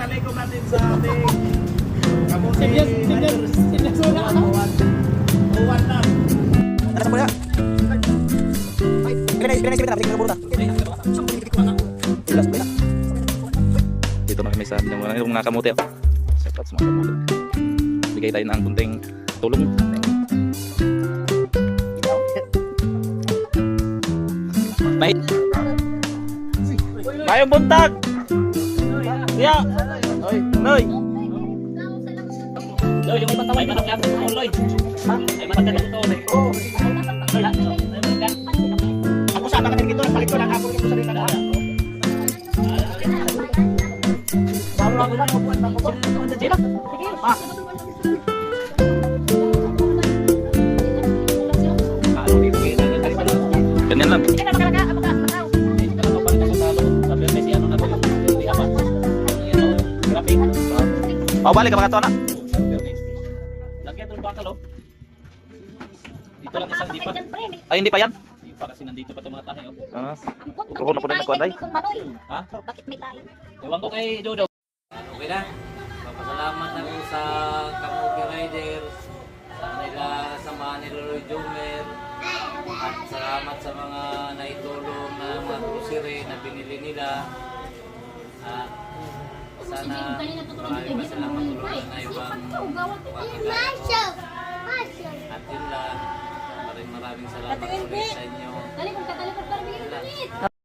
talikom natin sa ating kamuti. Sinyas, sinyas, sinyas wala ka. Uwan. Uwan lang. Ano sa na na na pula. Dito na kami sa yung mga yung mga kamote. oh. Shout out sa mga kamote. Bigay tayo ng kunting tulong. May Mayong buntag. Kuya. Oy, Noy. Loy, yung may pataway, manok yan. Oh, Loy. Ay, manok yan ito. Yan. Ako sa akin dito, palit ko lang ako yung sa rin na. Kaano Oh, balik ka mga to na. Lagyan ng bakal, oh. Dito lang isang di pa. Ay, hindi pa yan. Di pa kasi nandito pa itong mga tahe, oh. Ah, Kukuha na po din ako, Anday. Ha? Bakit may tayo? Ewan ko kay Jojo. Okay na. Papasalamat ako sa Kamuki Riders, sa kanila samahan ni Leroy Jomer, at salamat sa mga naitulong na mga grocery na binili nila. At sana marami pa silang matulungan na ibang pakigaya ko. At yun lang, maraming maraming salamat ulit sa inyo. Dali kung katalikod para bigyan ng damit.